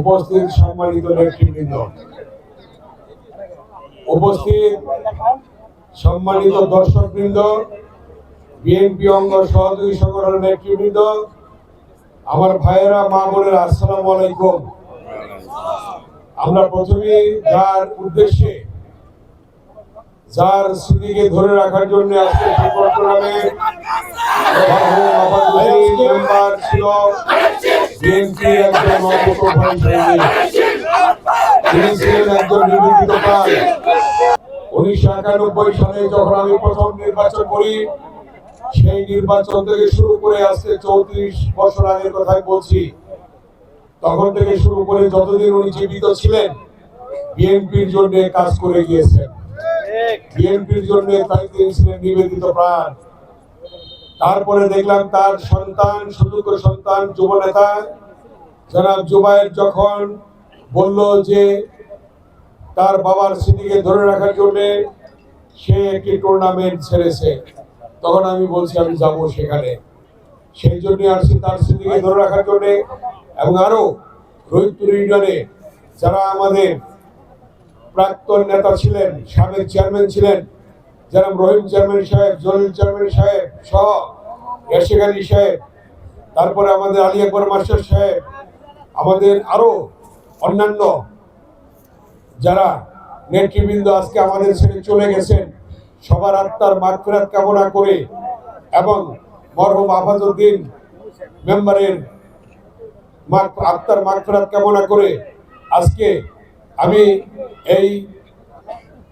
উপস্থিত সম্মানিত নেতৃবৃন্দ। উপস্থিত সম্মানিত দর্শকবৃন্দ, বিএনপি অঙ্গ সহযোগী সংগঠনের নেতৃবৃন্দ, আমার ভাইয়েরা, মা বোনেরা, আসসালামু আলাইকুম। আমরা প্রথমে যার উদ্দেশ্যে, যার স্মৃতিকে ধরে রাখার জন্য আজকে টুর্নামেন্ট মেম্বার ছিল বিএনপি একজন নিবেদিত উনিশশো একানব্বই সালে আমি প্রথম নির্বাচন করি সেই নির্বাচন থেকে শুরু করে চৌত্রিশ বছর কথাই বলছি তখন থেকে শুরু করে যতদিন উনি জীবিত ছিলেন বিএনপির জন্য কাজ করে গিয়েছেন। বিএনপির জন্য তাই তিনি ছিলেন নিবেদিত প্রাণ। তারপরে দেখলাম তার সন্তান সুযোগ্য সন্তান, যুব নেতা। জনাব জুবাইর যখন বলল যে তার বাবার স্মৃতিকে ধরে রাখার জন্য সে একটি টুর্নামেন্ট ছেড়েছে, তখন আমি বলছি, আমি যাব সেখানে। সেই জন্য আসছি তার স্মৃতিকে ধরে রাখার জন্য এবং আরও রোহিতপুর ইউনিয়নে যারা আমাদের প্রাক্তন নেতা ছিলেন, সাবেক চেয়ারম্যান ছিলেন যারা রহিম চেয়ারম্যান সাহেব, জলিল চেয়ারম্যান সাহেব সহ এরশেখ আলী সাহেব, তারপরে আমাদের আলী আকবর মাস্টার সাহেব, আমাদের আরও অন্যান্য যারা নেতৃবৃন্দ আজকে আমাদের ছেড়ে চলে গেছেন, সবার আত্মার মাগফিরাত কামনা করে এবং মরহুম আফাজউদ্দিন মেম্বারের আত্মার মাগফিরাত কামনা করে আজকে আমি এই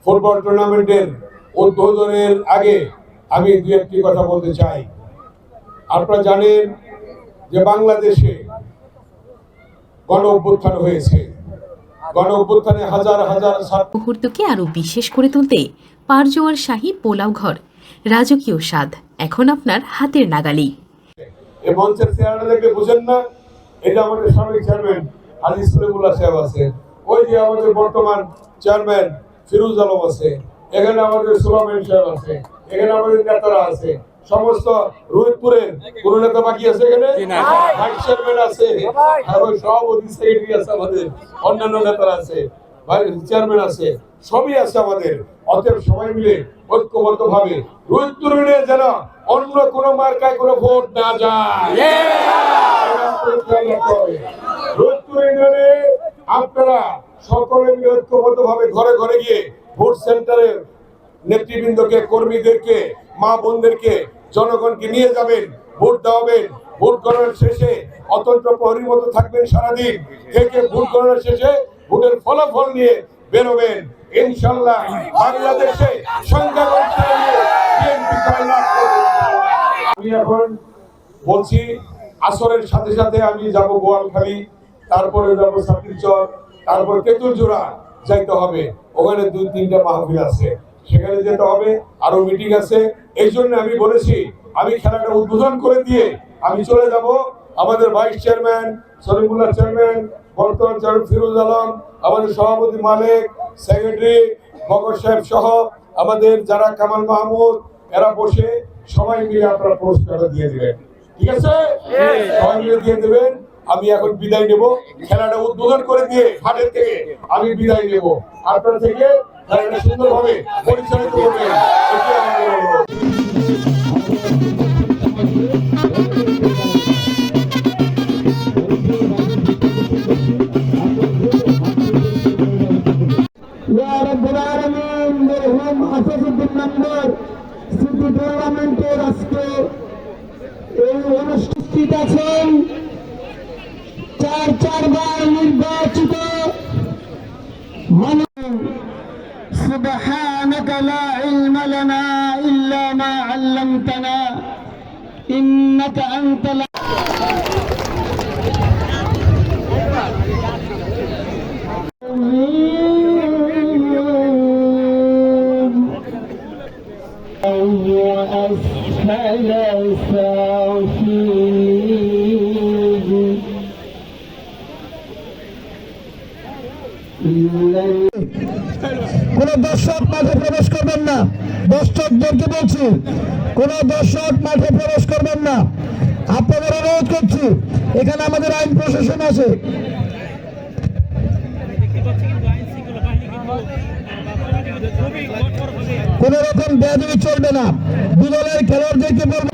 ফুটবল টুর্নামেন্টের উদ্বোধনের আগে আমি দু একটি কথা বলতে চাই। আপনারা জানেন যে বাংলাদেশে গণ অভ্যুত্থান হয়েছে। গণ অভ্যুত্থানে হাজার হাজার মুহূর্তকে আরও বিশেষ করে তুলতে পারজোয়ার শাহী পোলাও ঘর রাজকীয় স্বাদ এখন আপনার হাতের নাগালি এই মঞ্চের চেহারা দেখলে বুঝেন না এটা আমাদের সাবেক চেয়ারম্যান সলিমুল্লাহ সাহেব আছে ওই যে আমাদের বর্তমান চেয়ারম্যান ফিরুজ আলম আছে। এখানে আমাদের সুলামেন সাহেব আছে এখানে আমাদের নেতারা আছে সমস্ত রোহিতপুরের কোন নেতা বাকি আছে এখানে? ভাইস চেয়ারম্যান আছে আর ওই সভাপতি সেক্রেটারি আছে আমাদের অন্যান্য নেতারা আছে ভাই চেয়ারম্যান আছে সবই আছে আমাদের। অতএব সবাই মিলে ঐক্যবদ্ধ ভাবে রোহিতপুরে যেন অন্য কোন মার্কায় কোনো ভোট না যায়। রোহিতপুর ইউনিয়নে আপনারা সকলে মিলে ঐক্যবদ্ধ ভাবে ঘরে ঘরে গিয়ে ভোট সেন্টারের নেতৃবৃন্দকে, কর্মীদেরকে, মা বোনদেরকে, জনগণকে নিয়ে যাবেন, ভোট দেওয়াবেন। ভোট গণনার শেষে অতন্ত্র প্রহরীর মতো থাকবেন সারাদিন। থেকে ভোট গণনার শেষে ভোটের ফলাফল নিয়ে বেরোবেন। ইনশাল্লাহ বাংলাদেশে। আমি এখন বলছি, আসরের সাথে সাথে আমি যাব গোয়ালখালী, তারপরে যাব সাতিরচর তারপর তেঁতুলজোড়া যাইতে হবে। ওখানে দুই তিনটা মাহফিল আছে। সেখানে যেতে হবে। আরও মিটিং আছে। এই জন্য আমি বলেছি আমি খেলাটা উদ্বোধন করে দিয়ে আমি চলে যাব। আমাদের ভাইস চেয়ারম্যান সলিমুল্লাহ চেয়ারম্যান বর্তমান চেয়ারম্যান ফিরোজ আলম আমাদের সভাপতি মালিক সেক্রেটারি মকর সাহেব সহ আমাদের যারা কামাল মাহমুদ এরা বসে সবাই মিলে আপনারা পুরস্কারটা দিয়ে দেবেন। ঠিক আছে? সবাই মিলে দিয়ে দেবেন। আমি এখন বিদায় নেব। খেলাটা উদ্বোধন করে দিয়ে হাটের থেকে আমি বিদায় নেব। আপনার থেকে খেলাটা সুন্দরভাবে পরিচালিত করবেন। আজকে এই অনুষ্ঠিত আছেন চার চারবার নির্বাচিত মানুষ سبحانك لا علم لنا إلا ما علمتنا إنك أنت العليم কোন দর্শক মাঠে প্রবেশ করবেন না। দর্শকদেরকে বলছি, কোন দর্শক মাঠে প্রবেশ করবেন না। আপনাদের অনুরোধ করছি, এখানে আমাদের আইন প্রশাসন আছে। কোন রকম বেদবি চলবে না। দুদলের খেলোয়াড়দেরকে বলব